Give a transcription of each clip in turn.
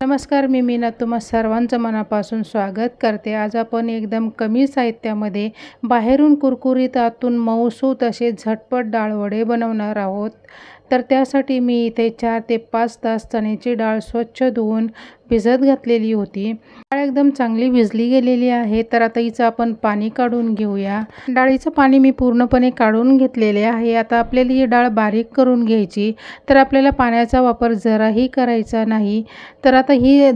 नमस्कार मी मीना. तुम्हा सर्वांचं मनापासून स्वागत करते. आज आपण एकदम कमी साहित्यामध्ये बाहेरून कुरकुरीत आतून मऊसूत असे झटपट डाळवडे बनवणार आहोत. तर त्यासाठी मी इथे चार ते पाच तास चण्याची डाळ स्वच्छ धुवून भिजत घातलेली होती. डाळ एकदम चांगली भिजली गेलेली आहे. तर आता हिचं आपण पाणी काढून घेऊया. डाळीचं पाणी मी पूर्णपणे काढून घेतलेले आहे. आता आपल्याला ही डाळ बारीक करून घ्यायची. तर आपल्याला पाण्याचा वापर जराही करायचा नाही. तर आता ही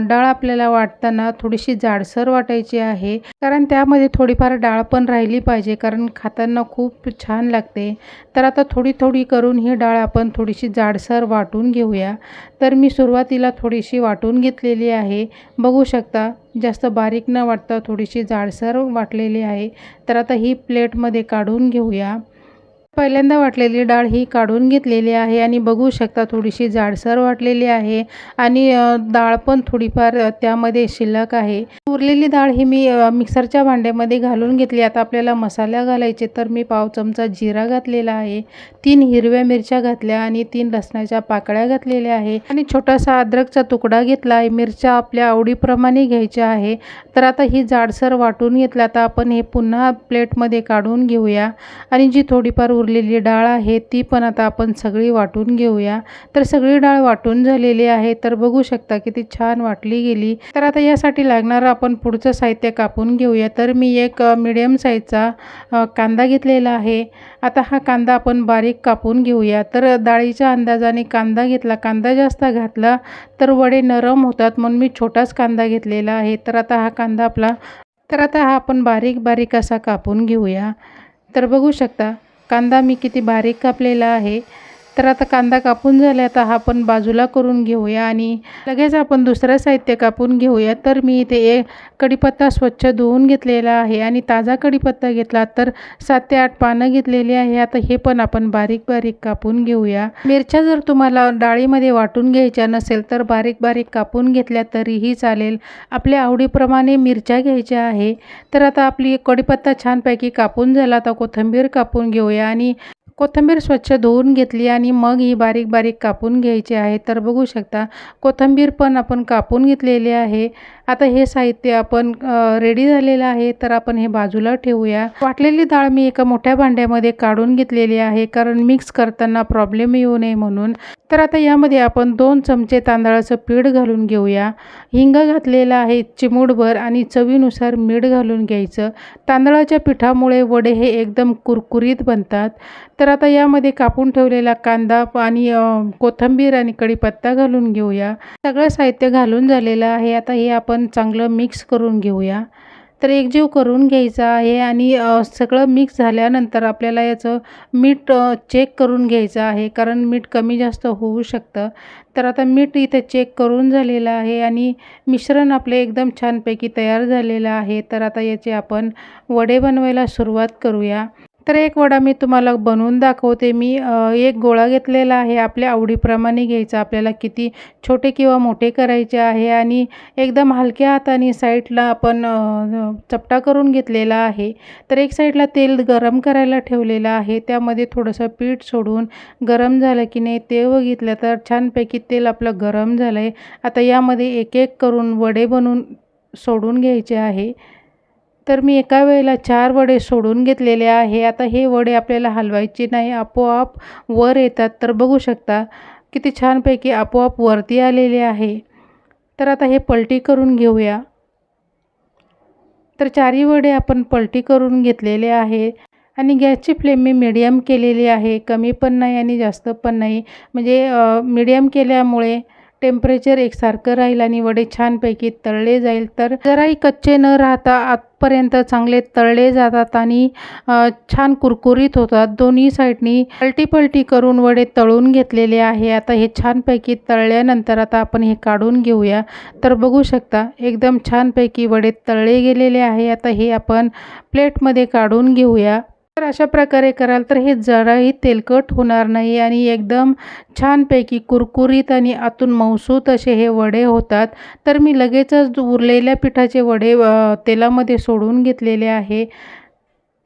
डाळ आपल्याला वाटताना थोडीशी जाडसर वाटायची आहे. कारण त्यामध्ये थोडीफार डाळ पण राहिली पाहिजे. कारण खाताना खूप छान लागते. तर आता थोडी थोडी करून ही डाळ आपण थोडीशी जाडसर वाटून घेऊया. तर मी सुरुवातीला थोडीशी वाटून घेतलेली आहे. बघू शकता जास्त बारीक न वाटता थोडीशी जाडसर वाटलेली आहे. तर आता ही प्लेटमध्ये काढून घेऊया. पहिल्यांदा वाटलेली डाळ ही काढून घेतलेली आहे आणि बघू शकता थोडीशी जाडसर वाटलेली आहे आणि डाळ पण थोडीफार त्यामध्ये शिल्लक आहे. उरलेली डाळ ही मी मिक्सरच्या भांड्यामध्ये घालून घेतली. आता आपल्याला मसाला घालायचे तर मी पाव चमचा जिरा घातलेला आहे तीन हिरव्या मिरच्या घातल्या आणि तीन लसणाच्या पाकळ्या घातलेल्या आहे आणि छोटासा अद्रकचा तुकडा घेतला आहे. मिरच्या आपल्या आवडीप्रमाणे घ्यायच्या आहे तर आता ही जाडसर वाटून घेतलं. आता आपण हे पुन्हा प्लेटमध्ये काढून घेऊया. आणि जी थोडीफार उरलेली डाळ आहे ती पण आता आपण सगळी वाटून घेऊया. तर सगळी डाळ वाटून झालेली आहे. तर बघू शकता किती छान वाटली गेली. तर आता यासाठी लागणारं आपण पुढचं साहित्य कापून घेऊया. तर मी एक मिडियम साईजचा कांदा घेतलेला आहे. आता हा कांदा आपण बारीक कापून घेऊया. तर डाळीच्या अंदाजाने कांदा घेतला. कांदा जास्त घातला तर वडे नरम होतात म्हणून मी छोटाच कांदा घेतलेला आहे. तर आता हा कांदा कांदा आपला. तर आता हा आपण बारीक बारीक असा कापून घेऊया. तर बघू शकता कांदा मी किती बारीक कापलेला आहे. तर आता कांदा कापून झाला आता हा आपण बाजूला करून घेऊया आणि लगेच आपण दुसरं साहित्य कापून घेऊया. तर मी इथे एक कढीपत्ता स्वच्छ धुवून घेतलेला आहे आणि ताजा कढीपत्ता घेतला तर सात ते आठ पानं घेतलेली आहे. आता हे पण आपण बारीक बारीक कापून घेऊया. मिरच्या जर तुम्हाला डाळीमध्ये वाटून घ्यायच्या नसेल तर बारीक बारीक कापून घेतल्या तरीही चालेल. आपल्या आवडीप्रमाणे मिरच्या घ्यायच्या आहे. तर आता आपली कढीपत्ता छानपैकी कापून झाला. आता कोथिंबीर कापून घेऊया आणि कोथिंबीर स्वच्छ धुवून घेतली आणि मग ही बारीक बारीक कापून घ्यायची आहे. तर बघू शकता कोथिंबीर पण आपण कापून घेतलेली आहे. आता हे साहित्य आपण रेडी झालेलं आहे. तर आपण हे बाजूला ठेवूया. वाटलेली डाळ मी एका मोठ्या भांड्यामध्ये काढून घेतलेली आहे कारण मिक्स करताना प्रॉब्लेम येऊ नये म्हणून. तर आता यामध्ये आपण दोन चमचे तांदळाचं पीठ घालून घेऊया. हिंग घातलेलं आहे चिमूटभर आणि चवीनुसार मीठ घालून घ्यायचं. तांदळाच्या पिठामुळे वडे हे एकदम कुरकुरीत बनतात. तर आता यामध्ये कापून ठेवलेला कांदा आणि कोथिंबीर आणि कढीपत्ता घालून घेऊया. सगळं साहित्य घालून झालेलं आहे. आता हे आपण चांगलं मिक्स करून घेऊया. तर एकजीव करून घ्यायचा आहे आणि सगळं मिक्स झाल्यानंतर आपल्याला याचं मीठ चेक करून घ्यायचं आहे. कारण मीठ कमी जास्त होऊ शकतं. तर आता मीठ इथे चेक करून झालेलं आहे आणि मिश्रण आपले एकदम छानपैकी तयार झालेलं आहे. तर आता याचे आपण वडे बनवायला सुरुवात करूया. तर एक वडा मी तुम्हाला बनवून दाखवते. मी एक गोळा घेतलेला आहे. आपल्या आवडीप्रमाणे घ्यायचा. आपल्याला किती छोटे किंवा मोठे करायचे आहे आणि एकदम हलक्या हाताने साईडला आपण चपटा करून घेतलेला आहे. तर एक साईडला तेल गरम करायला ठेवलेलं आहे. त्यामध्ये थोडंसं पीठ सोडून गरम झालं की नाही ते बघितलं तर छानपैकी तेल आपलं गरम झालं आहे आता यामध्ये एक एक करून वडे बनवून सोडून घ्यायचे आहे. तर मी एका वेळेला चार वडे सोडून घेतलेले आहे. आता हे वडे आपल्याला हलवायचे नाही. आपोआप वर येतात. तर बघू शकता किती छानपैकी आपोआप वरती आलेले आहे. तर आता हे पलटी करून घेऊया. तर चारही वडे आपण पलटी करून घेतलेले आहे. आणि गॅसची फ्लेम मी मिडियम केलेली आहे. कमी पण नाही आणि जास्त पण नाही. म्हणजे मिडियम केल्यामुळे टेम्परेचर एकसारखं राहील आणि वडे छानपैकी तळले जाईल तर जराही कच्चे न राहता आतपर्यंत चांगले तळले जातात आणि छान कुरकुरीत होतात. दोन्ही साईडनी पलटी पलटी करून वडे तळून घेतलेले आहे. आता हे छानपैकी तळल्यानंतर आता आपण हे काढून घेऊया. तर बघू शकता एकदम छानपैकी वडे तळले गेलेले आहे. आता हे आपण प्लेटमध्ये काढून घेऊया. तर अशा प्रकारे कराल तर हे जराही तेलकट होणार नाही आणि एकदम छानपैकी कुरकुरीत आणि आतून मौसूत असे हे वडे होतात. तर मी लगेचच उरलेल्या पिठाचे वडे तेलामध्ये सोडून घेतलेले आहे.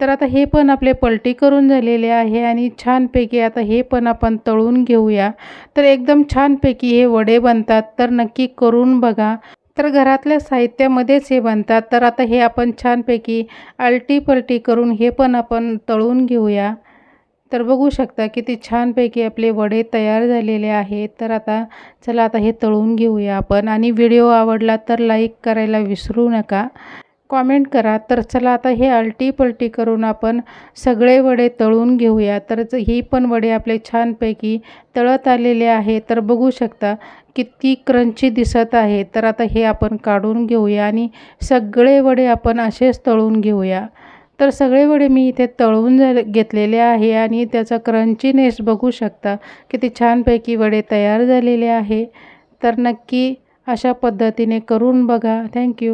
तर आता हे पण आपले पलटी करून झालेले आहे आणि छानपैकी आता हे पण आपण तळून घेऊया. तर एकदम छानपैकी हे वडे बनतात. तर नक्की करून बघा. तर घरातल्या साहित्यामध्येच हे बनतात. तर आता हे आपण छानपैकी आलटीपलटी करून हे पण आपण तळून घेऊया. तर बघू शकता किती छानपैकी आपले वडे तयार झालेले आहेत. तर आता चला आता हे तळून घेऊया आपण. आणि व्हिडिओ आवडला तर लाईक करायला विसरू नका. कॉमेंट करा. तर चला आता हे आलटी पलटी करून आपण सगळे वडे तळून घेऊया. तर ही पण वडे आपले छानपैकी तळत आलेले आहे तर बघू शकता किती क्रंची दिसत आहे. तर आता हे आपण काढून घेऊया आणि सगळे वडे आपण असेच तळून घेऊया. तर सगळे वडे मी इथे तळून घेतलेले आहे आणि त्याचा क्रंचीनेस बघू शकता किती छानपैकी वडे तयार झालेले आहे. तर नक्की अशा पद्धतीने करून बघा. थँक्यू